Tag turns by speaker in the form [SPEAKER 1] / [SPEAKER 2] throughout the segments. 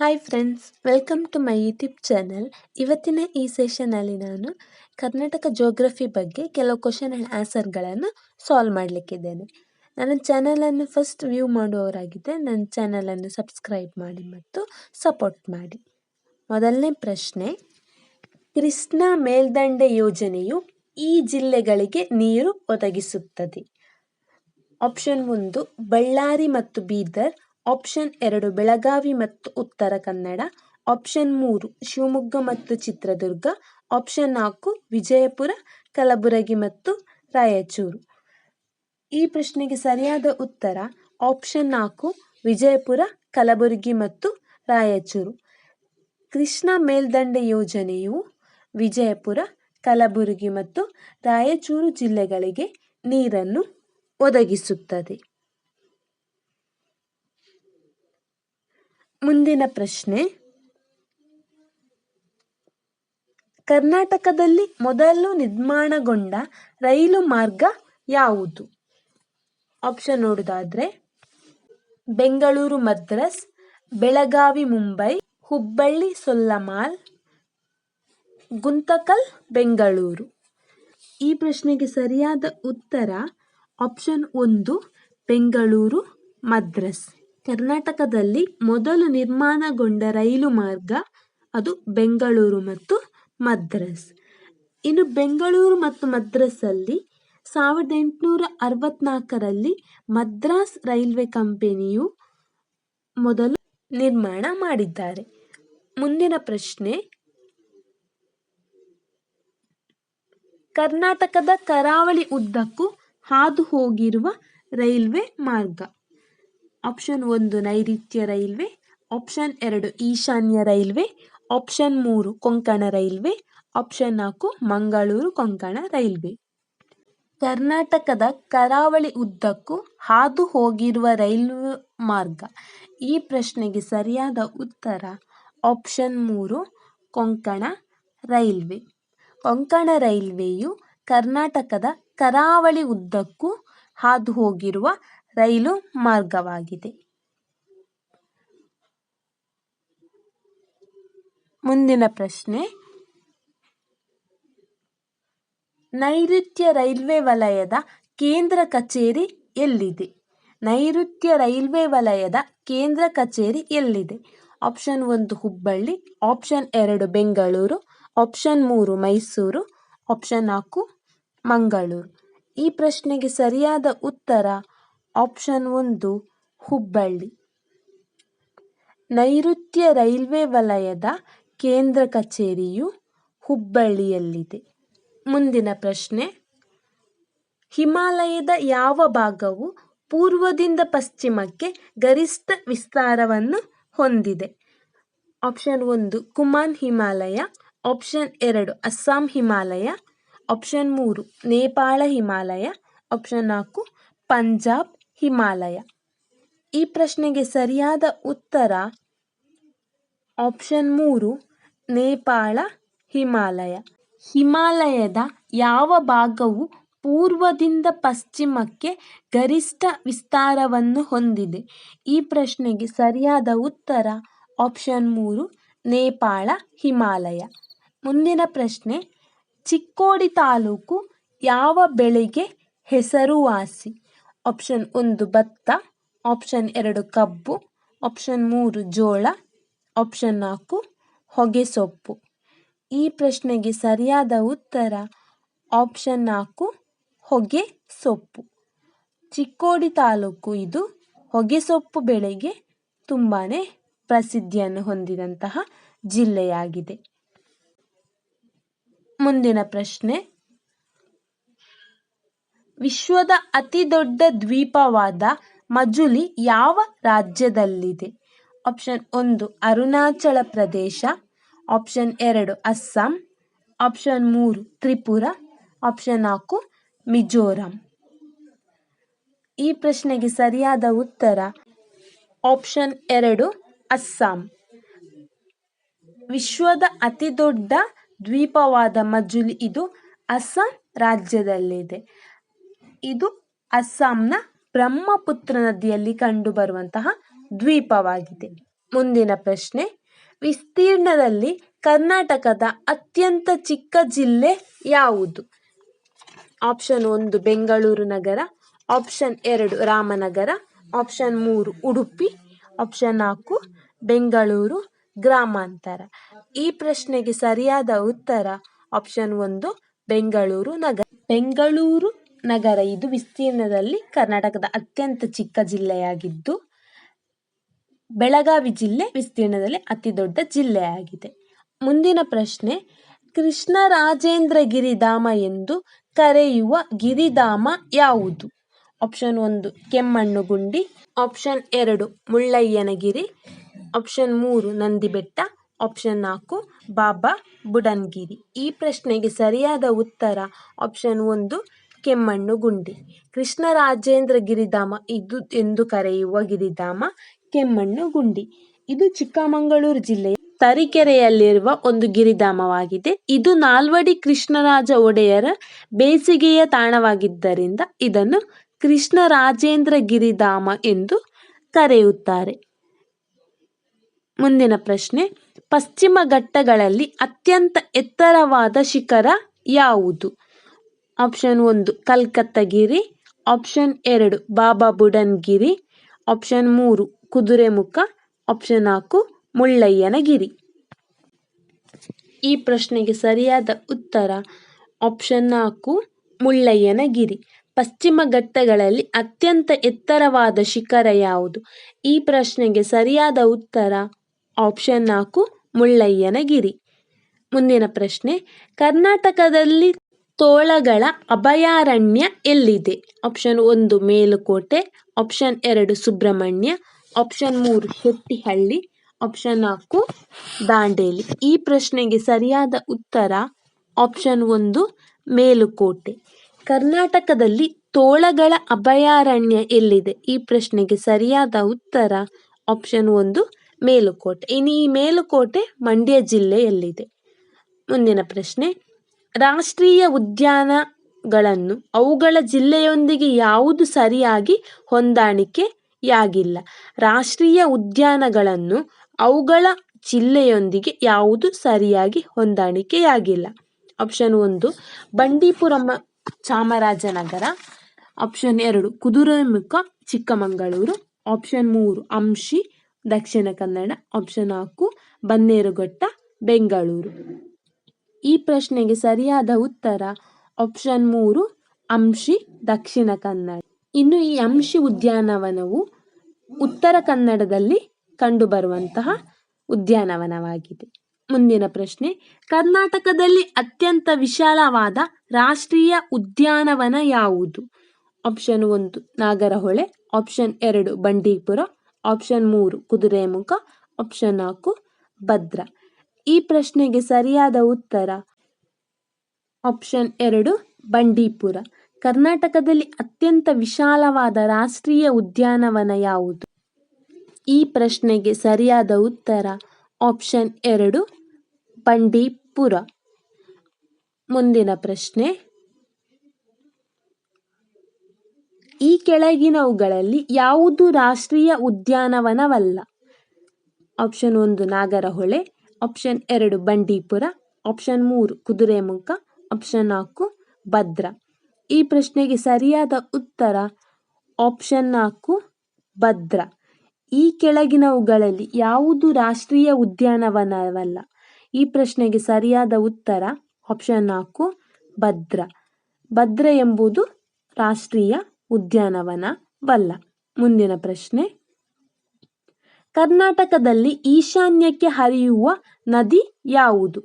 [SPEAKER 1] Hi friends welcome to my YouTube channel ಇವತ್ತಿನ ಈ ಸೆಷನಲ್ಲಿ ನಾನು ಕರ್ನಾಟಕ ಜೋಗ್ರಫಿ ಬಗ್ಗೆ ಕೆಲವು ಕ್ವಶನ್ ಆ್ಯಂಡ್ ಆನ್ಸರ್ಗಳನ್ನು ಸಾಲ್ವ್ ಮಾಡಲಿಕ್ಕಿದ್ದೇನೆ. ನನ್ನ ಚಾನಲನ್ನು ಫಸ್ಟ್ ವ್ಯೂ ಮಾಡುವವರಾಗಿದ್ದರೆ ನನ್ನ ಚಾನಲನ್ನು ಸಬ್ಸ್ಕ್ರೈಬ್ ಮಾಡಿ ಮತ್ತು ಸಪೋರ್ಟ್ ಮಾಡಿ. ಮೊದಲನೇ ಪ್ರಶ್ನೆ, ಕೃಷ್ಣಾ ಮೇಲ್ದಂಡೆ ಯೋಜನೆಯು ಈ ಜಿಲ್ಲೆಗಳಿಗೆ ನೀರು ಒದಗಿಸುತ್ತದೆ. ಆಪ್ಷನ್ ಒಂದು, ಬಳ್ಳಾರಿ ಮತ್ತು ಬೀದರ್. ಆಪ್ಷನ್ ಎರಡು, ಬೆಳಗಾವಿ ಮತ್ತು ಉತ್ತರ ಕನ್ನಡ. ಆಪ್ಷನ್ ಮೂರು, ಶಿವಮೊಗ್ಗ ಮತ್ತು ಚಿತ್ರದುರ್ಗ. ಆಪ್ಷನ್ ನಾಲ್ಕು, ವಿಜಯಪುರ, ಕಲಬುರಗಿ ಮತ್ತು ರಾಯಚೂರು. ಈ ಪ್ರಶ್ನೆಗೆ ಸರಿಯಾದ ಉತ್ತರ ಆಪ್ಷನ್ ನಾಲ್ಕು, ವಿಜಯಪುರ, ಕಲಬುರಗಿ ಮತ್ತು ರಾಯಚೂರು. ಕೃಷ್ಣ ಮೇಲ್ದಂಡೆ ಯೋಜನೆಯು ವಿಜಯಪುರ, ಕಲಬುರಗಿ ಮತ್ತು ರಾಯಚೂರು ಜಿಲ್ಲೆಗಳಿಗೆ ನೀರನ್ನು ಒದಗಿಸುತ್ತದೆ. ಮುಂದಿನ ಪ್ರಶ್ನೆ. ಕರ್ನಾಟಕದಲ್ಲಿ ಮೊದಲು ನಿರ್ಮಾಣಗೊಂಡ ರೈಲು ಮಾರ್ಗ ಯಾವುದು? ಆಪ್ಷನ್ ನೋಡುವುದಾದ್ರೆ ಬೆಂಗಳೂರು ಮದ್ರಾಸ್, ಬೆಳಗಾವಿ ಮುಂಬೈ, ಹುಬ್ಬಳ್ಳಿ ಸೊಲ್ಲಮಾಲ್, ಗುಂತಕಲ್, ಬೆಂಗಳೂರು. ಈ ಪ್ರಶ್ನೆಗೆ ಸರಿಯಾದ ಉತ್ತರ ಆಪ್ಷನ್ ಒಂದು, ಬೆಂಗಳೂರು ಮದ್ರಾಸ್. ಕರ್ನಾಟಕದಲ್ಲಿ ಮೊದಲು ನಿರ್ಮಾಣಗೊಂಡ ರೈಲು ಮಾರ್ಗ ಅದು ಬೆಂಗಳೂರು ಮತ್ತು ಮದ್ರಾಸ್. ಇನ್ನು ಬೆಂಗಳೂರು ಮತ್ತು ಮದ್ರಾಸಲ್ಲಿ ಸಾವಿರದ ಎಂಟುನೂರ ಅರವತ್ನಾಲ್ಕರಲ್ಲಿ ಮದ್ರಾಸ್ ರೈಲ್ವೆ ಕಂಪನಿಯು ಮೊದಲು ನಿರ್ಮಾಣ ಮಾಡಿದ್ದಾರೆ. ಮುಂದಿನ ಪ್ರಶ್ನೆ, ಕರ್ನಾಟಕದ ಕರಾವಳಿ ಉದ್ದಕ್ಕೂ ಹಾದು ಹೋಗಿರುವ ರೈಲ್ವೆ ಮಾರ್ಗ. ಆಪ್ಷನ್ ಒಂದು ನೈಋತ್ಯ ರೈಲ್ವೆ ಆಪ್ಷನ್ ಎರಡು ಈಶಾನ್ಯ ರೈಲ್ವೆ ಆಪ್ಷನ್ ಮೂರು ಕೊಂಕಣ ರೈಲ್ವೆ ಆಪ್ಷನ್ ನಾಲ್ಕು ಮಂಗಳೂರು ಕೊಂಕಣ ರೈಲ್ವೆ. ಕರ್ನಾಟಕದ ಕರಾವಳಿ ಉದ್ದಕ್ಕೂ ಹಾದು ಹೋಗಿರುವ ರೈಲ್ವೆ ಮಾರ್ಗ. ಈ ಪ್ರಶ್ನೆಗೆ ಸರಿಯಾದ ಉತ್ತರ ಆಪ್ಷನ್ ಮೂರು ಕೊಂಕಣ ರೈಲ್ವೆ. ಕೊಂಕಣ ರೈಲ್ವೆಯು ಕರ್ನಾಟಕದ ಕರಾವಳಿ ಉದ್ದಕ್ಕೂ ಹಾದು ಹೋಗಿರುವ ರೈಲು ಮಾರ್ಗವಾಗಿದೆ. ಮುಂದಿನ ಪ್ರಶ್ನೆ. ನೈಋತ್ಯ ರೈಲ್ವೆ ವಲಯದ ಕೇಂದ್ರ ಕಚೇರಿ ಎಲ್ಲಿದೆ? ನೈಋತ್ಯ ರೈಲ್ವೆ ವಲಯದ ಕೇಂದ್ರ ಕಚೇರಿ ಎಲ್ಲಿದೆ? ಆಪ್ಷನ್ ಒಂದು ಹುಬ್ಬಳ್ಳಿ, ಆಪ್ಷನ್ ಎರಡು ಬೆಂಗಳೂರು, ಆಪ್ಷನ್ ಮೂರು ಮೈಸೂರು, ಆಪ್ಷನ್ ನಾಲ್ಕು ಮಂಗಳೂರು. ಈ ಪ್ರಶ್ನೆಗೆ ಸರಿಯಾದ ಉತ್ತರ ಆಪ್ಷನ್ ಒಂದು, ಹುಬ್ಬಳ್ಳಿ. ನೈಋತ್ಯ ರೈಲ್ವೆ ವಲಯದ ಕೇಂದ್ರ ಕಚೇರಿಯು ಹುಬ್ಬಳ್ಳಿಯಲ್ಲಿದೆ. ಮುಂದಿನ ಪ್ರಶ್ನೆ, ಹಿಮಾಲಯದ ಯಾವ ಭಾಗವು ಪೂರ್ವದಿಂದ ಪಶ್ಚಿಮಕ್ಕೆ ಗರಿಷ್ಠ ವಿಸ್ತಾರವನ್ನು ಹೊಂದಿದೆ? ಆಪ್ಷನ್ ಒಂದು, ಕುಮಾನ್ ಹಿಮಾಲಯ. ಆಪ್ಷನ್ ಎರಡು, ಅಸ್ಸಾಂ ಹಿಮಾಲಯ. ಆಪ್ಷನ್ ಮೂರು, ನೇಪಾಳ ಹಿಮಾಲಯ. ಆಪ್ಷನ್ ನಾಲ್ಕು, ಪಂಜಾಬ್. ಹಿಮಾಲಯ. ಈ ಪ್ರಶ್ನೆಗೆ ಸರಿಯಾದ ಉತ್ತರ ಆಪ್ಷನ್ ಮೂರು, ನೇಪಾಳ, ಹಿಮಾಲಯ. ಹಿಮಾಲಯದ ಯಾವ ಭಾಗವು ಪೂರ್ವದಿಂದ ಪಶ್ಚಿಮಕ್ಕೆ ಗರಿಷ್ಠ ವಿಸ್ತಾರವನ್ನು ಹೊಂದಿದೆ? ಈ ಪ್ರಶ್ನೆಗೆ ಸರಿಯಾದ ಉತ್ತರ ಆಪ್ಷನ್ ಮೂರು, ನೇಪಾಳ, ಹಿಮಾಲಯ. ಮುಂದಿನ ಪ್ರಶ್ನೆ, ಚಿಕ್ಕೋಡಿ ತಾಲೂಕು ಯಾವ ಬೆಳೆಗೆ ಹೆಸರುವಾಸಿ? ಆಪ್ಷನ್ ಒಂದು ಭತ್ತ ಆಪ್ಷನ್ ಎರಡು ಕಬ್ಬು ಆಪ್ಷನ್ ಮೂರು ಜೋಳ ಆಪ್ಷನ್ ನಾಲ್ಕು ಹೊಗೆಸೊಪ್ಪು ಈ ಪ್ರಶ್ನೆಗೆ ಸರಿಯಾದ ಉತ್ತರ ಆಪ್ಷನ್ ನಾಲ್ಕು ಹೊಗೆ ಸೊಪ್ಪು. ಚಿಕ್ಕೋಡಿ ತಾಲೂಕು ಇದು ಹೊಗೆಸೊಪ್ಪು ಬೆಳೆಗೆ ತುಂಬಾ ಪ್ರಸಿದ್ಧಿಯನ್ನು ಹೊಂದಿದಂತಹ ಜಿಲ್ಲೆಯಾಗಿದೆ. ಮುಂದಿನ ಪ್ರಶ್ನೆ ವಿಶ್ವದ ಅತಿ ದೊಡ್ಡ ದ್ವೀಪವಾದ ಮಜುಲಿ ಯಾವ ರಾಜ್ಯದಲ್ಲಿದೆ? ಆಪ್ಷನ್ ಒಂದು, ಅರುಣಾಚಲ ಪ್ರದೇಶ. ಆಪ್ಷನ್ ಎರಡು, ಅಸ್ಸಾಂ. ಆಪ್ಷನ್ ಮೂರು, ತ್ರಿಪುರ. ಆಪ್ಷನ್ ನಾಲ್ಕು, ಮಿಜೋರಾಂ. ಈ ಪ್ರಶ್ನೆಗೆ ಸರಿಯಾದ ಉತ್ತರ ಆಪ್ಷನ್ ಎರಡು, ಅಸ್ಸಾಂ. ವಿಶ್ವದ ಅತಿ ದೊಡ್ಡ ದ್ವೀಪವಾದ ಮಜುಲಿ ಇದು ಅಸ್ಸಾಂ ರಾಜ್ಯದಲ್ಲಿದೆ. ಇದು ಅಸ್ಸಾಂನ ಬ್ರಹ್ಮಪುತ್ರ ನದಿಯಲ್ಲಿ ಕಂಡುಬರುವಂತಹ ದ್ವೀಪವಾಗಿದೆ. ಮುಂದಿನ ಪ್ರಶ್ನೆ, ವಿಸ್ತೀರ್ಣದಲ್ಲಿ ಕರ್ನಾಟಕದ ಅತ್ಯಂತ ಚಿಕ್ಕ ಜಿಲ್ಲೆ ಯಾವುದು? ಆಪ್ಷನ್ ಒಂದು, ಬೆಂಗಳೂರು ನಗರ, ಆಪ್ಷನ್ ಎರಡು, ರಾಮನಗರ, ಆಪ್ಷನ್ ಮೂರು, ಉಡುಪಿ, ಆಪ್ಷನ್ ನಾಲ್ಕು, ಬೆಂಗಳೂರು ಗ್ರಾಮಾಂತರ. ಈ ಪ್ರಶ್ನೆಗೆ ಸರಿಯಾದ ಉತ್ತರ ಆಪ್ಷನ್ ಒಂದು, ಬೆಂಗಳೂರು ನಗರ. ಬೆಂಗಳೂರು ನಗರ ಇದು ವಿಸ್ತೀರ್ಣದಲ್ಲಿ ಕರ್ನಾಟಕದ ಅತ್ಯಂತ ಚಿಕ್ಕ ಜಿಲ್ಲೆಯಾಗಿದ್ದು, ಬೆಳಗಾವಿ ಜಿಲ್ಲೆ ವಿಸ್ತೀರ್ಣದಲ್ಲಿ ಅತಿ ದೊಡ್ಡ ಜಿಲ್ಲೆಯಾಗಿದೆ. ಮುಂದಿನ ಪ್ರಶ್ನೆ ಕೃಷ್ಣರಾಜೇಂದ್ರ ಗಿರಿಧಾಮ ಎಂದು ಕರೆಯುವ ಗಿರಿಧಾಮ ಯಾವುದು? ಆಪ್ಷನ್ ಒಂದು ಕೆಮ್ಮಣ್ಣುಗುಂಡಿ ಆಪ್ಷನ್ ಎರಡು, ಮುಳ್ಳಯ್ಯನಗಿರಿ. ಆಪ್ಷನ್ ಮೂರು, ನಂದಿಬೆಟ್ಟ. ಆಪ್ಷನ್ ನಾಲ್ಕು, ಬಾಬಾ ಬುಡನ್ಗಿರಿ. ಈ ಪ್ರಶ್ನೆಗೆ ಸರಿಯಾದ ಉತ್ತರ, ಆಪ್ಷನ್ ಒಂದು ಕೆಮ್ಮಣ್ಣುಗುಂಡಿ ಕೃಷ್ಣರಾಜೇಂದ್ರ ಗಿರಿಧಾಮ ಇದು ಎಂದು ಕರೆಯುವ ಗಿರಿಧಾಮ ಕೆಮ್ಮಣ್ಣುಗುಂಡಿ ಇದು ಚಿಕ್ಕಮಗಳೂರು ಜಿಲ್ಲೆಯ ತರೀಕೆರೆಯಲ್ಲಿರುವ ಒಂದು ಗಿರಿಧಾಮವಾಗಿದೆ. ಇದು ನಾಲ್ವಡಿ ಕೃಷ್ಣರಾಜ ಒಡೆಯರ ಬೇಸಿಗೆಯ ತಾಣವಾಗಿದ್ದರಿಂದ ಇದನ್ನು ಕೃಷ್ಣರಾಜೇಂದ್ರ ಗಿರಿಧಾಮ ಎಂದು ಕರೆಯುತ್ತಾರೆ. ಮುಂದಿನ ಪ್ರಶ್ನೆ, ಪಶ್ಚಿಮ ಘಟ್ಟಗಳಲ್ಲಿ ಅತ್ಯಂತ ಎತ್ತರವಾದ ಶಿಖರ ಯಾವುದು? ಆಪ್ಷನ್ ಒಂದು ಕಲ್ಕತ್ತಗಿರಿ ಆಪ್ಷನ್ ಎರಡು, ಬಾಬಾ ಬುಡನ್ಗಿರಿ. ಆಪ್ಷನ್ ಮೂರು, ಕುದುರೆಮುಖ. ಆಪ್ಷನ್ ನಾಲ್ಕು ಮುಳ್ಳಯ್ಯನಗಿರಿ ಈ ಪ್ರಶ್ನೆಗೆ ಸರಿಯಾದ ಉತ್ತರ ಆಪ್ಷನ್ ನಾಲ್ಕು ಮುಳ್ಳಯ್ಯನಗಿರಿ ಪಶ್ಚಿಮ ಘಟ್ಟಗಳಲ್ಲಿ ಅತ್ಯಂತ ಎತ್ತರವಾದ ಶಿಖರ ಯಾವುದು? ಈ ಪ್ರಶ್ನೆಗೆ ಸರಿಯಾದ ಉತ್ತರ ಆಪ್ಷನ್ ನಾಲ್ಕು ಮುಳ್ಳಯ್ಯನಗಿರಿ ಮುಂದಿನ ಪ್ರಶ್ನೆ, ಕರ್ನಾಟಕದಲ್ಲಿ ತೋಳಗಳ ಅಭಯಾರಣ್ಯ ಎಲ್ಲಿದೆ? ಆಪ್ಷನ್ ಒಂದು ಮೇಲುಕೋಟೆ ಆಪ್ಷನ್ ಎರಡು ಸುಬ್ರಹ್ಮಣ್ಯ ಆಪ್ಷನ್ ಮೂರು ಶೆಟ್ಟಿಹಳ್ಳಿ ಆಪ್ಷನ್ ನಾಲ್ಕು ದಾಂಡೇಲಿ. ಈ ಪ್ರಶ್ನೆಗೆ ಸರಿಯಾದ ಉತ್ತರ ಆಪ್ಷನ್ ಒಂದು ಮೇಲುಕೋಟೆ. ಕರ್ನಾಟಕದಲ್ಲಿ ತೋಳಗಳ ಅಭಯಾರಣ್ಯ ಎಲ್ಲಿದೆ? ಈ ಪ್ರಶ್ನೆಗೆ ಸರಿಯಾದ ಉತ್ತರ ಆಪ್ಷನ್ ಒಂದು ಮೇಲುಕೋಟೆ. ಇನ್ನು ಈ ಮೇಲುಕೋಟೆ ಮಂಡ್ಯ ಜಿಲ್ಲೆಯಲ್ಲಿದೆ. ಮುಂದಿನ ಪ್ರಶ್ನೆ. ರಾಷ್ಟ್ರೀಯ ಉದ್ಯಾನಗಳನ್ನು ಅವುಗಳ ಜಿಲ್ಲೆಯೊಂದಿಗೆ ಯಾವುದು ಸರಿಯಾಗಿ ಹೊಂದಾಣಿಕೆಯಾಗಿಲ್ಲ. ರಾಷ್ಟ್ರೀಯ ಉದ್ಯಾನಗಳನ್ನು ಅವುಗಳ ಜಿಲ್ಲೆಯೊಂದಿಗೆ ಯಾವುದು ಸರಿಯಾಗಿ ಹೊಂದಾಣಿಕೆಯಾಗಿಲ್ಲ. ಆಪ್ಷನ್ ಒಂದು, ಬಂಡೀಪುರ ಚಾಮರಾಜನಗರ. ಆಪ್ಷನ್ ಎರಡು, ಕುದುರೆಮುಖ ಚಿಕ್ಕಮಗಳೂರು. ಆಪ್ಷನ್ ಮೂರು, ಅಂಶಿ, ದಕ್ಷಿಣ ಕನ್ನಡ. ಆಪ್ಷನ್ ನಾಲ್ಕು, ಬನ್ನೇರುಘಟ್ಟ, ಬೆಂಗಳೂರು. ಈ ಪ್ರಶ್ನೆಗೆ ಸರಿಯಾದ ಉತ್ತರ ಆಪ್ಷನ್ ಮೂರು ಅಂಶಿ ದಕ್ಷಿಣ ಕನ್ನಡ. ಇನ್ನು ಈ ಅಂಶಿ ಉದ್ಯಾನವನವು ಉತ್ತರ ಕನ್ನಡದಲ್ಲಿ ಕಂಡುಬರುವಂತಹ ಉದ್ಯಾನವನವಾಗಿದೆ. ಮುಂದಿನ ಪ್ರಶ್ನೆ, ಕರ್ನಾಟಕದಲ್ಲಿ ಅತ್ಯಂತ ವಿಶಾಲವಾದ ರಾಷ್ಟ್ರೀಯ ಉದ್ಯಾನವನ ಯಾವುದು? ಆಪ್ಷನ್ ಒಂದು ನಾಗರಹೊಳೆ ಆಪ್ಷನ್ ಎರಡು ಬಂಡೀಪುರ ಆಪ್ಷನ್ ಮೂರು ಕುದುರೆಮುಖ ಆಪ್ಷನ್ ನಾಲ್ಕು ಭದ್ರಾ. ಈ ಪ್ರಶ್ನೆಗೆ ಸರಿಯಾದ ಉತ್ತರ? ಆಪ್ಷನ್ ಎರಡು, ಬಂಡೀಪುರ. ಕರ್ನಾಟಕದಲ್ಲಿ ಅತ್ಯಂತ ವಿಶಾಲವಾದ ರಾಷ್ಟ್ರೀಯ ಉದ್ಯಾನವನ ಯಾವುದು? ಈ ಪ್ರಶ್ನೆಗೆ ಸರಿಯಾದ ಉತ್ತರ ಆಪ್ಷನ್ ಎರಡು, ಬಂಡೀಪುರ. ಮುಂದಿನ ಪ್ರಶ್ನೆ. ಈ ಕೆಳಗಿನವುಗಳಲ್ಲಿ ಯಾವುದು ರಾಷ್ಟ್ರೀಯ ಉದ್ಯಾನವನವಲ್ಲ? ಆಪ್ಷನ್ ಒಂದು, ನಾಗರಹೊಳೆ. ಆಪ್ಷನ್ ಎರಡು, ಬಂಡೀಪುರ. ಆಪ್ಷನ್ ಮೂರು, ಕುದುರೆಮುಖ. ಆಪ್ಷನ್ ನಾಲ್ಕು, ಭದ್ರ. ಈ ಪ್ರಶ್ನೆಗೆ ಸರಿಯಾದ ಉತ್ತರ ಆಪ್ಷನ್ ನಾಲ್ಕು, ಭದ್ರ. ಈ ಕೆಳಗಿನವುಗಳಲ್ಲಿ ಯಾವುದು ರಾಷ್ಟ್ರೀಯ ಉದ್ಯಾನವನವಲ್ಲ? ಈ ಪ್ರಶ್ನೆಗೆ ಸರಿಯಾದ ಉತ್ತರ ಆಪ್ಷನ್ ನಾಲ್ಕು, ಭದ್ರ. ಭದ್ರ ಎಂಬುದು ರಾಷ್ಟ್ರೀಯ ಉದ್ಯಾನವನವಲ್ಲ. ಮುಂದಿನ ಪ್ರಶ್ನೆ. ಕರ್ನಾಟಕದಲ್ಲಿ ಈಶಾನ್ಯಕ್ಕೆ ಹರಿಯುವ ನದಿ ಯಾವುದು?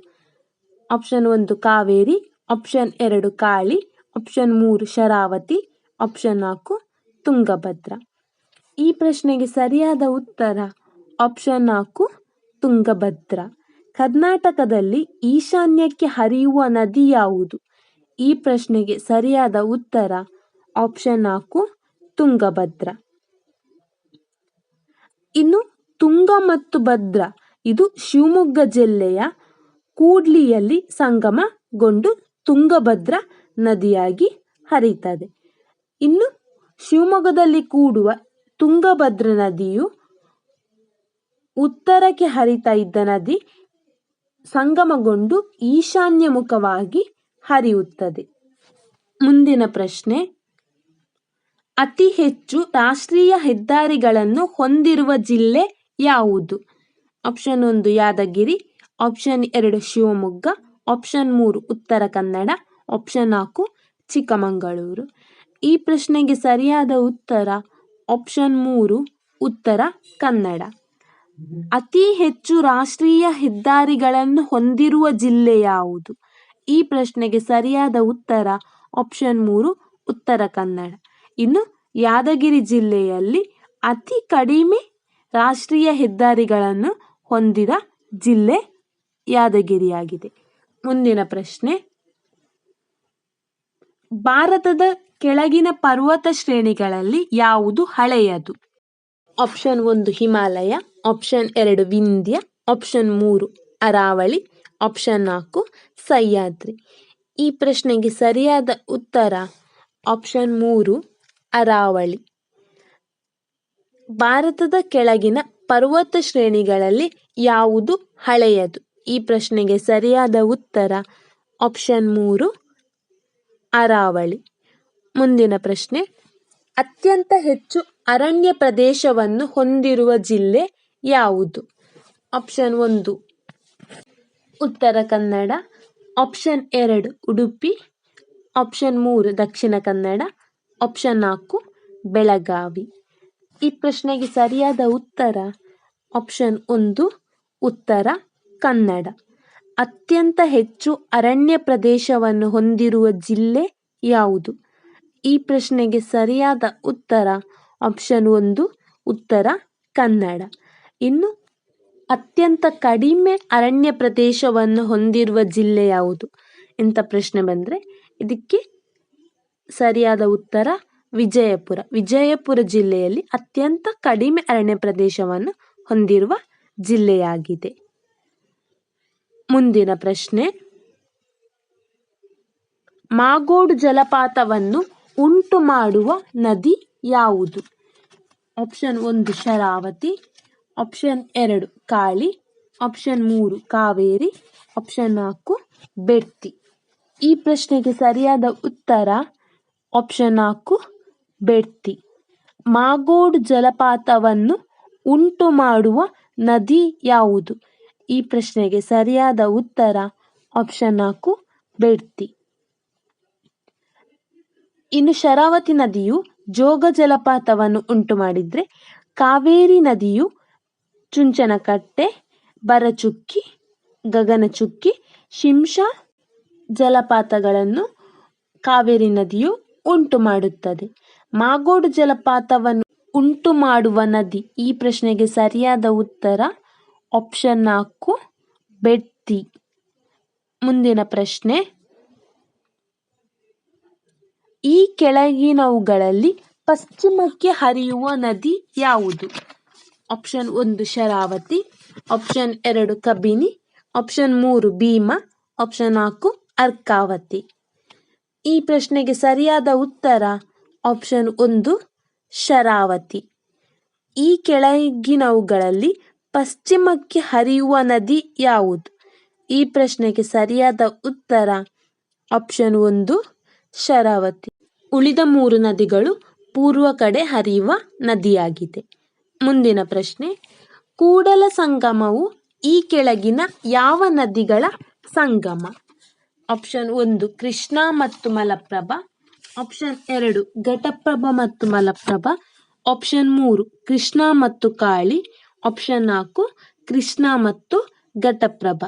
[SPEAKER 1] ಆಪ್ಷನ್ ಒಂದು ಕಾವೇರಿ, ಆಪ್ಷನ್ ಎರಡು ಕಾಳಿ, ಆಪ್ಷನ್ ಮೂರು ಶರಾವತಿ, ಆಪ್ಷನ್ ನಾಲ್ಕು ತುಂಗಭದ್ರ. ಈ ಪ್ರಶ್ನೆಗೆ ಸರಿಯಾದ ಉತ್ತರ ಆಪ್ಷನ್ ನಾಲ್ಕು ತುಂಗಭದ್ರ. ಕರ್ನಾಟಕದಲ್ಲಿ ಈಶಾನ್ಯಕ್ಕೆ ಹರಿಯುವ ನದಿ ಯಾವುದು? ಈ ಪ್ರಶ್ನೆಗೆ ಸರಿಯಾದ ಉತ್ತರ ಆಪ್ಷನ್ ನಾಲ್ಕು ತುಂಗಭದ್ರ. ಇನ್ನು ತುಂಗ ಮತ್ತು ಭದ್ರಾ. ಇದು ಶಿವಮೊಗ್ಗ ಜಿಲ್ಲೆಯ ಕೂಡ್ಲಿಯಲ್ಲಿ ಸಂಗಮಗೊಂಡು ತುಂಗಭದ್ರಾ ನದಿಯಾಗಿ ಹರಿಯುತ್ತದೆ. ಇನ್ನು ಶಿವಮೊಗ್ಗದಲ್ಲಿ ಕೂಡುವ ತುಂಗಭದ್ರಾ ನದಿಯು ಉತ್ತರಕ್ಕೆ ಹರಿತಾ ಇದ್ದ ನದಿ ಸಂಗಮಗೊಂಡು ಈಶಾನ್ಯಮುಖವಾಗಿ ಹರಿಯುತ್ತದೆ. ಮುಂದಿನ ಪ್ರಶ್ನೆ, ಅತಿ ಹೆಚ್ಚು ರಾಷ್ಟ್ರೀಯ ಹೆದ್ದಾರಿಗಳನ್ನು ಹೊಂದಿರುವ ಜಿಲ್ಲೆ ಯಾವುದು? ಆಪ್ಷನ್ ಒಂದು ಯಾದಗಿರಿ ಆಪ್ಷನ್ ಎರಡು ಶಿವಮೊಗ್ಗ ಆಪ್ಷನ್ ಮೂರು ಉತ್ತರ ಕನ್ನಡ ಆಪ್ಷನ್ ನಾಲ್ಕು ಚಿಕ್ಕಮಗಳೂರು. ಈ ಪ್ರಶ್ನೆಗೆ ಸರಿಯಾದ ಉತ್ತರ ಆಪ್ಷನ್ ಮೂರು ಉತ್ತರ ಕನ್ನಡ. ಅತಿ ಹೆಚ್ಚು ರಾಷ್ಟ್ರೀಯ ಹೆದ್ದಾರಿಗಳನ್ನು ಹೊಂದಿರುವ ಜಿಲ್ಲೆ ಯಾವುದು? ಈ ಪ್ರಶ್ನೆಗೆ ಸರಿಯಾದ ಉತ್ತರ ಆಪ್ಷನ್ ಮೂರು ಉತ್ತರ ಕನ್ನಡ. ಇನ್ನು ಯಾದಗಿರಿ ಜಿಲ್ಲೆಯಲ್ಲಿ ಅತಿ ಕಡಿಮೆ ರಾಷ್ಟ್ರೀಯ ಹೆದ್ದಾರಿಗಳನ್ನು ಹೊಂದಿದ ಜಿಲ್ಲೆ ಯಾದಗಿರಿಯಾಗಿದೆ. ಮುಂದಿನ ಪ್ರಶ್ನೆ. ಭಾರತದ ಕೆಳಗಿನ ಪರ್ವತ ಶ್ರೇಣಿಗಳಲ್ಲಿ ಯಾವುದು ಹಳೆಯದು? ಆಪ್ಷನ್ ಒಂದು ಹಿಮಾಲಯ, ಆಪ್ಷನ್ ಎರಡು ವಿಂಧ್ಯ, ಆಪ್ಷನ್ ಮೂರು ಅರಾವಳಿ, ಆಪ್ಷನ್ ನಾಲ್ಕು ಸಹ್ಯಾದ್ರಿ. ಈ ಪ್ರಶ್ನೆಗೆ ಸರಿಯಾದ ಉತ್ತರ ಆಪ್ಷನ್ ಮೂರು ಅರಾವಳಿ. ಭಾರತದ ಕೆಳಗಿನ ಪರ್ವತ ಶ್ರೇಣಿಗಳಲ್ಲಿ ಯಾವುದು ಹಳೆಯದು? ಈ ಪ್ರಶ್ನೆಗೆ ಸರಿಯಾದ ಉತ್ತರ ಆಪ್ಷನ್ ಮೂರು, ಅರಾವಳಿ. ಮುಂದಿನ ಪ್ರಶ್ನೆ, ಅತ್ಯಂತ ಹೆಚ್ಚು ಅರಣ್ಯ ಪ್ರದೇಶವನ್ನು ಹೊಂದಿರುವ ಜಿಲ್ಲೆ ಯಾವುದು? ಆಪ್ಷನ್ ಒಂದು, ಉತ್ತರ ಕನ್ನಡ. ಆಪ್ಷನ್ ಎರಡು, ಉಡುಪಿ. ಆಪ್ಷನ್ ಮೂರು, ದಕ್ಷಿಣ ಕನ್ನಡ. ಆಪ್ಷನ್ ನಾಲ್ಕು, ಬೆಳಗಾವಿ. ಈ ಪ್ರಶ್ನೆಗೆ ಸರಿಯಾದ ಉತ್ತರ ಆಪ್ಷನ್ ಒಂದು, ಉತ್ತರ ಕನ್ನಡ. ಅತ್ಯಂತ ಹೆಚ್ಚು ಅರಣ್ಯ ಪ್ರದೇಶವನ್ನು ಹೊಂದಿರುವ ಜಿಲ್ಲೆ ಯಾವುದು? ಈ ಪ್ರಶ್ನೆಗೆ ಸರಿಯಾದ ಉತ್ತರ ಆಪ್ಷನ್ ಒಂದು, ಉತ್ತರ ಕನ್ನಡ. ಇನ್ನು, ಅತ್ಯಂತ ಕಡಿಮೆ ಅರಣ್ಯ ಪ್ರದೇಶವನ್ನು ಹೊಂದಿರುವ ಜಿಲ್ಲೆ ಯಾವುದು? ಎಂಥ ಪ್ರಶ್ನೆ ಬಂದರೆ, ಇದಕ್ಕೆ ಸರಿಯಾದ ಉತ್ತರ ವಿಜಯಪುರ. ವಿಜಯಪುರ ಜಿಲ್ಲೆಯಲ್ಲಿ ಅತ್ಯಂತ ಕಡಿಮೆ ಅರಣ್ಯ ಪ್ರದೇಶವನ್ನು ಹೊಂದಿರುವ ಜಿಲ್ಲೆಯಾಗಿದೆ. ಮುಂದಿನ ಪ್ರಶ್ನೆ. ಮಾಗೋಡು ಜಲಪಾತವನ್ನು ಉಂಟು ಮಾಡುವ ನದಿ ಯಾವುದು? ಆಪ್ಷನ್ ಒಂದು ಶರಾವತಿ, ಆಪ್ಷನ್ ಎರಡು ಕಾಳಿ, ಆಪ್ಷನ್ ಮೂರು ಕಾವೇರಿ, ಆಪ್ಷನ್ ನಾಲ್ಕು ಬೆಟ್ಟಿ. ಈ ಪ್ರಶ್ನೆಗೆ ಸರಿಯಾದ ಉತ್ತರ ಆಪ್ಷನ್ ನಾಲ್ಕು ಬೆಟ್ಟಿ ಮಾಗೋಡು ಜಲಪಾತವನ್ನು ಉಂಟು ಮಾಡುವ ನದಿ ಯಾವುದು? ಈ ಪ್ರಶ್ನೆಗೆ ಸರಿಯಾದ ಉತ್ತರ ಆಪ್ಷನ್ ನಾಲ್ಕು, ಬೆಡ್ತಿ. ಇನ್ನು ಶರಾವತಿ ನದಿಯು ಜೋಗ ಜಲಪಾತವನ್ನು ಉಂಟು ಮಾಡಿದರೆ ಕಾವೇರಿ ನದಿಯು ಚುಂಚನಕಟ್ಟೆ, ಬರಚುಕ್ಕಿ, ಗಗನಚುಕ್ಕಿ, ಶಿಂಷಾ ಜಲಪಾತಗಳನ್ನು ಕಾವೇರಿ ನದಿಯು ಉಂಟು ಮಾಡುತ್ತದೆ ಮಾಗೋಡು ಜಲಪಾತವನ್ನು ಉಂಟು ಮಾಡುವ ನದಿ. ಈ ಪ್ರಶ್ನೆಗೆ ಸರಿಯಾದ ಉತ್ತರ ಆಪ್ಷನ್ ನಾಲ್ಕು, ಬೆಟ್ಟಿ. ಮುಂದಿನ ಪ್ರಶ್ನೆ. ಈ ಕೆಳಗಿನವುಗಳಲ್ಲಿ ಪಶ್ಚಿಮಕ್ಕೆ ಹರಿಯುವ ನದಿ ಯಾವುದು? ಆಪ್ಷನ್ ಒಂದು, ಶರಾವತಿ. ಆಪ್ಷನ್ ಎರಡು, ಕಬಿನಿ. ಆಪ್ಷನ್ ಮೂರು, ಭೀಮ. ಆಪ್ಷನ್ ನಾಲ್ಕು, ಅರ್ಕಾವತಿ. ಈ ಪ್ರಶ್ನೆಗೆ ಸರಿಯಾದ ಉತ್ತರ ಆಪ್ಷನ್ ಒಂದು, ಶರಾವತಿ. ಈ ಕೆಳಗಿನವುಗಳಲ್ಲಿ ಪಶ್ಚಿಮಕ್ಕೆ ಹರಿಯುವ ನದಿ ಯಾವುದು? ಈ ಪ್ರಶ್ನೆಗೆ ಸರಿಯಾದ ಉತ್ತರ ಆಪ್ಷನ್ ಒಂದು, ಶರಾವತಿ. ಉಳಿದ ಮೂರು ನದಿಗಳು ಪೂರ್ವ ಕಡೆ ಹರಿಯುವ ನದಿಯಾಗಿದೆ. ಮುಂದಿನ ಪ್ರಶ್ನೆ, ಕೂಡಲ ಸಂಗಮವು ಈ ಕೆಳಗಿನ ಯಾವ ನದಿಗಳ ಸಂಗಮ? ಆಪ್ಷನ್ ಒಂದು, ಕೃಷ್ಣ ಮತ್ತು ಮಲಪ್ರಭಾ. ಆಪ್ಷನ್ ಎರಡು, ಘಟಪ್ರಭ ಮತ್ತು ಮಲಪ್ರಭಾ. ಆಪ್ಷನ್ ಮೂರು, ಕೃಷ್ಣ ಮತ್ತು ಕಾಳಿ. ಆಪ್ಷನ್ ನಾಲ್ಕು, ಕೃಷ್ಣ ಮತ್ತು ಘಟಪ್ರಭ.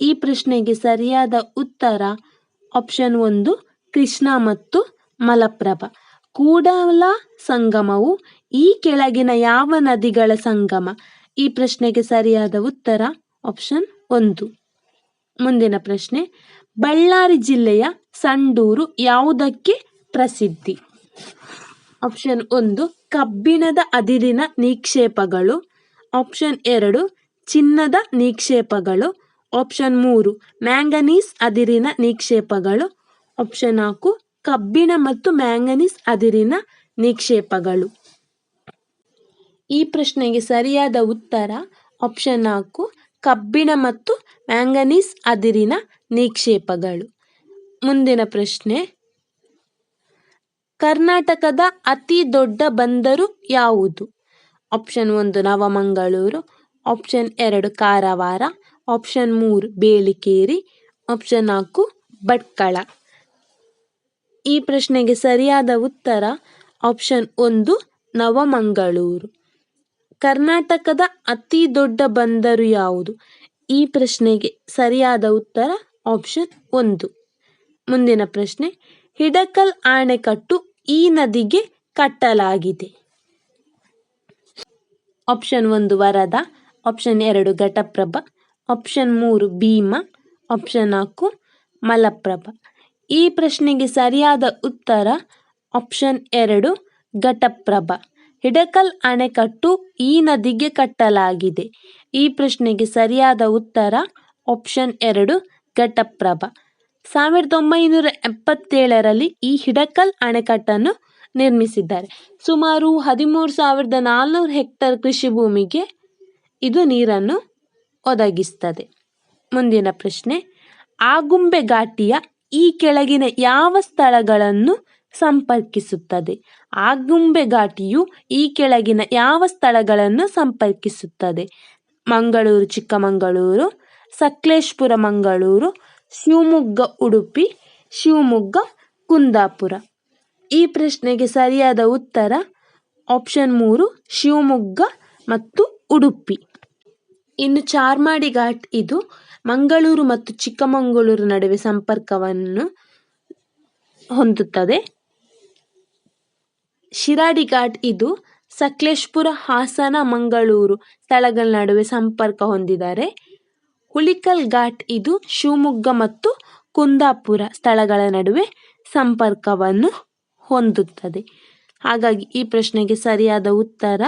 [SPEAKER 1] ಈ ಪ್ರಶ್ನೆಗೆ ಸರಿಯಾದ ಉತ್ತರ ಆಪ್ಷನ್ ಒಂದು, ಕೃಷ್ಣ ಮತ್ತು ಮಲಪ್ರಭಾ. ಕೂಡಲ ಸಂಗಮವು ಈ ಕೆಳಗಿನ ಯಾವ ನದಿಗಳ ಸಂಗಮ? ಈ ಪ್ರಶ್ನೆಗೆ ಸರಿಯಾದ ಉತ್ತರ ಆಪ್ಷನ್ ಒಂದು. ಮುಂದಿನ ಪ್ರಶ್ನೆ, ಬಳ್ಳಾರಿ ಜಿಲ್ಲೆಯ ಸಂಡೂರು ಯಾವುದಕ್ಕೆ ಪ್ರಸಿದ್ಧಿ. ಆಪ್ಷನ್ ಒಂದು, ಕಬ್ಬಿಣದ ಅದಿರಿನ ನಿಕ್ಷೇಪಗಳು. ಆಪ್ಷನ್ ಎರಡು, ಚಿನ್ನದ ನಿಕ್ಷೇಪಗಳು. ಆಪ್ಷನ್ ಮೂರು ಮ್ಯಾಂಗನೀಸ್ ಅದಿರಿನ ನಿಕ್ಷೇಪಗಳು. ಆಪ್ಷನ್ ನಾಲ್ಕು, ಕಬ್ಬಿಣ ಮತ್ತು ಮ್ಯಾಂಗನೀಸ್ ಅದಿರಿನ ನಿಕ್ಷೇಪಗಳು. ಈ ಪ್ರಶ್ನೆಗೆ ಸರಿಯಾದ ಉತ್ತರ ಆಪ್ಷನ್ ನಾಲ್ಕು, ಕಬ್ಬಿಣ ಮತ್ತು ಮ್ಯಾಂಗನೀಸ್ ಅದಿರಿನ ನಿಕ್ಷೇಪಗಳು. ಮುಂದಿನ ಪ್ರಶ್ನೆ ಕರ್ನಾಟಕದ ಅತಿ ದೊಡ್ಡ ಬಂದರು ಯಾವುದು? ಆಪ್ಷನ್ ಒಂದು ನವಮಂಗಳೂರು ಆಪ್ಷನ್ ಎರಡು ಕಾರವಾರ ಆಪ್ಷನ್ ಮೂರು ಬೇಲಿಕೇರಿ ಆಪ್ಷನ್ ನಾಲ್ಕು ಭಟ್ಕಳ. ಈ ಪ್ರಶ್ನೆಗೆ ಸರಿಯಾದ ಉತ್ತರ ಆಪ್ಷನ್ ಒಂದು ನವಮಂಗಳೂರು. ಕರ್ನಾಟಕದ ಅತಿ ದೊಡ್ಡ ಬಂದರು ಯಾವುದು? ಈ ಪ್ರಶ್ನೆಗೆ ಸರಿಯಾದ ಉತ್ತರ ಆಪ್ಷನ್ ಒಂದು. ಮುಂದಿನ ಪ್ರಶ್ನೆ, ಹಿಡಕಲ್ ಆಣೆಕಟ್ಟು ಈ ನದಿಗೆ ಕಟ್ಟಲಾಗಿದೆ. ಆಪ್ಷನ್ ಒಂದು ವರದ ಆಪ್ಷನ್ ಎರಡು ಘಟಪ್ರಭ ಆಪ್ಷನ್ ಮೂರು ಭೀಮ ಆಪ್ಷನ್ ನಾಲ್ಕು ಮಲಪ್ರಭ. ಈ ಪ್ರಶ್ನೆಗೆ ಸರಿಯಾದ ಉತ್ತರ ಆಪ್ಷನ್ ಎರಡು ಘಟಪ್ರಭ. ಹಿಡಕಲ್ ಅಣೆಕಟ್ಟು ಈ ನದಿಗೆ ಕಟ್ಟಲಾಗಿದೆ. ಈ ಪ್ರಶ್ನೆಗೆ ಸರಿಯಾದ ಉತ್ತರ ಆಪ್ಷನ್ ಎರಡು ಘಟಪ್ರಭ. ಸಾವಿರದ ಒಂಬೈನೂರ ಎಪ್ಪತ್ತೇಳರಲ್ಲಿ ಈ ಹಿಡಕಲ್ ಅಣೆಕಟ್ಟನ್ನು ನಿರ್ಮಿಸಿದ್ದಾರೆ. ಸುಮಾರು ಹದಿಮೂರು ಸಾವಿರದ ನಾಲ್ನೂರು ಹೆಕ್ಟರ್ ಕೃಷಿ ಭೂಮಿಗೆ ಇದು ನೀರನ್ನು ಒದಗಿಸ್ತದೆ ಮುಂದಿನ ಪ್ರಶ್ನೆ ಆಗುಂಬೆ ಘಾಟಿಯ ಈ ಕೆಳಗಿನ ಯಾವ ಸ್ಥಳಗಳನ್ನು ಸಂಪರ್ಕಿಸುತ್ತದೆ? ಆಗುಂಬೆ ಘಾಟಿಯು ಈ ಕೆಳಗಿನ ಯಾವ ಸ್ಥಳಗಳನ್ನು ಸಂಪರ್ಕಿಸುತ್ತದೆ? ಮಂಗಳೂರು, ಚಿಕ್ಕಮಂಗಳೂರು, ಸಕ್ಲೇಶ್ಪುರ, ಮಂಗಳೂರು ಶಿವಮೊಗ್ಗ, ಉಡುಪಿ, ಶಿವಮೊಗ್ಗ, ಕುಂದಾಪುರ. ಈ ಪ್ರಶ್ನೆಗೆ ಸರಿಯಾದ ಉತ್ತರ ಆಪ್ಷನ್ ಮೂರು, ಶಿವಮೊಗ್ಗ ಮತ್ತು ಉಡುಪಿ. ಇನ್ನು ಚಾರ್ಮಾಡಿ ಘಾಟ್ ಇದು ಮಂಗಳೂರು ಮತ್ತು ಚಿಕ್ಕಮಗಳೂರು ನಡುವೆ ಸಂಪರ್ಕವನ್ನು ಹೊಂದುತ್ತದೆ. ಶಿರಾಡಿ ಘಾಟ್ ಇದು ಸಕಲೇಶ್ಪುರ, ಹಾಸನ, ಮಂಗಳೂರು ಸ್ಥಳಗಳ ನಡುವೆ ಸಂಪರ್ಕ ಹೊಂದಿದ್ದಾರೆ ಹುಲಿಕಲ್ ಘಾಟ್ ಇದು ಶಿವಮೊಗ್ಗ ಮತ್ತು ಕುಂದಾಪುರ ಸ್ಥಳಗಳ ನಡುವೆ ಸಂಪರ್ಕವನ್ನು ಹೊಂದುತ್ತದೆ. ಹಾಗಾಗಿ ಈ ಪ್ರಶ್ನೆಗೆ ಸರಿಯಾದ ಉತ್ತರ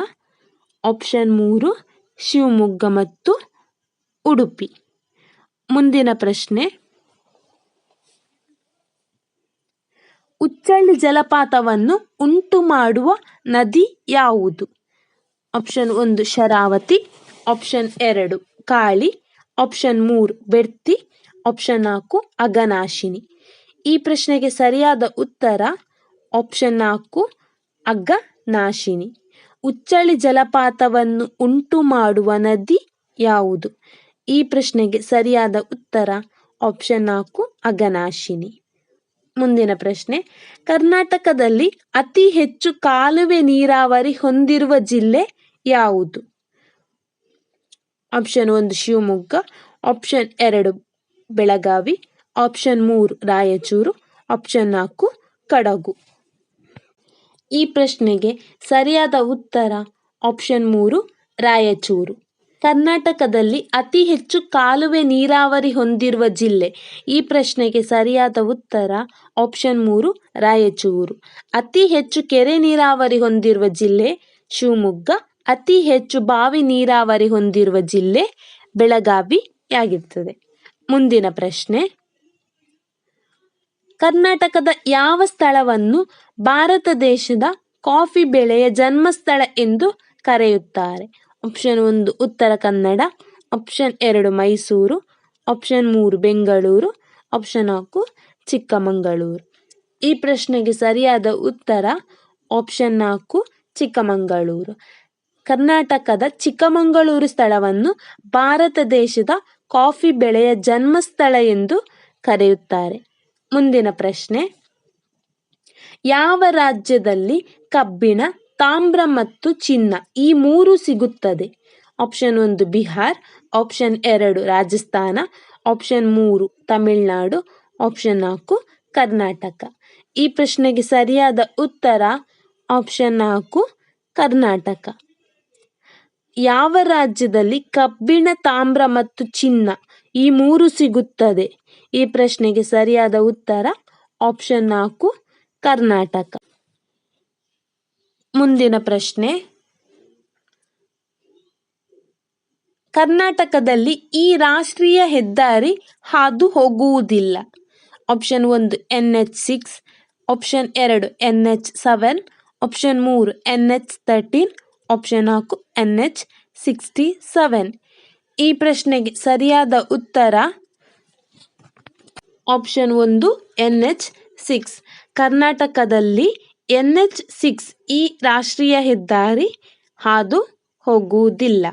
[SPEAKER 1] ಆಪ್ಷನ್ ಮೂರು, ಶಿವಮೊಗ್ಗ ಮತ್ತು ಉಡುಪಿ. ಮುಂದಿನ ಪ್ರಶ್ನೆ, ಉಚ್ಚಳ್ಳಿ ಜಲಪಾತವನ್ನು ಉಂಟು ಮಾಡುವ ನದಿ ಯಾವುದು? ಆಪ್ಷನ್ ಒಂದು, ಶರಾವತಿ. ಆಪ್ಷನ್ ಎರಡು, ಕಾಳಿ. ಆಪ್ಷನ್ ಮೂರು ಬೆಡ್ತಿ ಆಪ್ಷನ್ ನಾಲ್ಕು ಅಗನಾಶಿನಿ ಈ ಪ್ರಶ್ನೆಗೆ ಸರಿಯಾದ ಉತ್ತರ ಆಪ್ಷನ್ ನಾಲ್ಕು ಅಘನಾಶಿನಿ ಉಚ್ಚಳಿ ಜಲಪಾತವನ್ನು ಉಂಟು ಮಾಡುವ ನದಿ ಯಾವುದು? ಈ ಪ್ರಶ್ನೆಗೆ ಸರಿಯಾದ ಉತ್ತರ ಆಪ್ಷನ್ ನಾಲ್ಕು ಅಗನಾಶಿನಿ ಮುಂದಿನ ಪ್ರಶ್ನೆ, ಕರ್ನಾಟಕದಲ್ಲಿ ಅತಿ ಹೆಚ್ಚು ಕಾಲುವೆ ನೀರಾವರಿ ಹೊಂದಿರುವ ಜಿಲ್ಲೆ ಯಾವುದು? ಆಪ್ಷನ್ ಒಂದು ಶಿವಮೊಗ್ಗ ಆಪ್ಷನ್ ಎರಡು ಬೆಳಗಾವಿ ಆಪ್ಷನ್ ಮೂರು ರಾಯಚೂರು ಆಪ್ಷನ್ ನಾಲ್ಕು ಕಡಗು. ಈ ಪ್ರಶ್ನೆಗೆ ಸರಿಯಾದ ಉತ್ತರ ಆಪ್ಷನ್ ಮೂರು ರಾಯಚೂರು. ಕರ್ನಾಟಕದಲ್ಲಿ ಅತಿ ಹೆಚ್ಚು ಕಾಲುವೆ ನೀರಾವರಿ ಹೊಂದಿರುವ ಜಿಲ್ಲೆ. ಈ ಪ್ರಶ್ನೆಗೆ ಸರಿಯಾದ ಉತ್ತರ ಆಪ್ಷನ್ ಮೂರು ರಾಯಚೂರು. ಅತಿ ಹೆಚ್ಚು ಕೆರೆ ನೀರಾವರಿ ಹೊಂದಿರುವ ಜಿಲ್ಲೆ ಶಿವಮೊಗ್ಗ ಅತಿ ಹೆಚ್ಚು ಬಾವಿ ನೀರಾವರಿ ಹೊಂದಿರುವ ಜಿಲ್ಲೆ ಬೆಳಗಾವಿಯಾಗಿರ್ತದೆ ಮುಂದಿನ ಪ್ರಶ್ನೆ. ಕರ್ನಾಟಕದ ಯಾವ ಸ್ಥಳವನ್ನು ಭಾರತ ದೇಶದ ಕಾಫಿ ಬೆಳೆಯ ಜನ್ಮಸ್ಥಳ ಎಂದು ಕರೆಯುತ್ತಾರೆ? ಆಪ್ಷನ್ ಒಂದು ಉತ್ತರ ಕನ್ನಡ ಆಪ್ಷನ್ ಎರಡು ಮೈಸೂರು ಆಪ್ಷನ್ ಮೂರು ಬೆಂಗಳೂರು ಆಪ್ಷನ್ ನಾಲ್ಕು ಚಿಕ್ಕಮಗಳೂರು. ಈ ಪ್ರಶ್ನೆಗೆ ಸರಿಯಾದ ಉತ್ತರ ಆಪ್ಷನ್ ನಾಲ್ಕು ಚಿಕ್ಕಮಗಳೂರು. ಕರ್ನಾಟಕದ ಚಿಕ್ಕಮಗಳೂರು ಸ್ಥಳವನ್ನು ಭಾರತ ದೇಶದ ಕಾಫಿ ಬೆಳೆಯ ಜನ್ಮಸ್ಥಳ ಎಂದು ಕರೆಯುತ್ತಾರೆ. ಮುಂದಿನ ಪ್ರಶ್ನೆ. ಯಾವ ರಾಜ್ಯದಲ್ಲಿ ಕಬ್ಬಿಣ, ತಾಮ್ರ ಮತ್ತು ಚಿನ್ನ ಈ ಮೂರು ಸಿಗುತ್ತದೆ? ಆಪ್ಷನ್ ಒಂದು ಬಿಹಾರ್, ಆಪ್ಷನ್ ಎರಡು ರಾಜಸ್ಥಾನ, ಆಪ್ಷನ್ ಮೂರು ತಮಿಳುನಾಡು, ಆಪ್ಷನ್ ನಾಲ್ಕು ಕರ್ನಾಟಕ. ಈ ಪ್ರಶ್ನೆಗೆ ಸರಿಯಾದ ಉತ್ತರ ಆಪ್ಷನ್ ನಾಲ್ಕು ಕರ್ನಾಟಕ. ಯಾವ ರಾಜ್ಯದಲ್ಲಿ ಕಬ್ಬಿಣ ತಾಮ್ರ ಮತ್ತು ಚಿನ್ನ ಈ ಮೂರು ಸಿಗುತ್ತದೆ? ಈ ಪ್ರಶ್ನೆಗೆ ಸರಿಯಾದ ಉತ್ತರ ಆಪ್ಷನ್ ನಾಲ್ಕು, ಕರ್ನಾಟಕ. ಮುಂದಿನ ಪ್ರಶ್ನೆ. ಕರ್ನಾಟಕದಲ್ಲಿ ಈ ರಾಷ್ಟ್ರೀಯ ಹೆದ್ದಾರಿ ಹಾದು ಹೋಗುವುದಿಲ್ಲ. ಆಪ್ಷನ್ ಒಂದು ಎನ್ ಎಚ್ ಸಿಕ್ಸ್, ಆಪ್ಷನ್ ಎರಡು ಎನ್ ಎಚ್ ಸೆವೆನ್, ಆಪ್ಷನ್ ಮೂರು ಎನ್ ಎಚ್ ತರ್ಟೀನ್ ಆಪ್ಷನ್ ನಾಲ್ಕು ಎನ್ ಎಚ್ ಸಿಕ್ಸ್ಟಿ ಸೆವೆನ್ ಈ ಪ್ರಶ್ನೆಗೆ ಸರಿಯಾದ ಉತ್ತರ ಆಪ್ಷನ್ ಒಂದು ಎನ್ ಎಚ್ ಸಿಕ್ಸ್ ಕರ್ನಾಟಕದಲ್ಲಿ ಎನ್ ಎಚ್ ಸಿಕ್ಸ್ ಈ ರಾಷ್ಟ್ರೀಯ ಹೆದ್ದಾರಿ ಹಾದು ಹೋಗುವುದಿಲ್ಲ.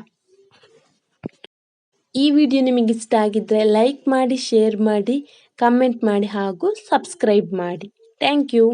[SPEAKER 1] ಈ ವಿಡಿಯೋ ನಿಮಗೆ ಇಷ್ಟ ಆಗಿದ್ದರೆ ಲೈಕ್ ಮಾಡಿ ಶೇರ್ ಮಾಡಿ ಕಮೆಂಟ್ ಮಾಡಿ ಹಾಗೂ ಸಬ್ಸ್ಕ್ರೈಬ್ ಮಾಡಿ. Thank you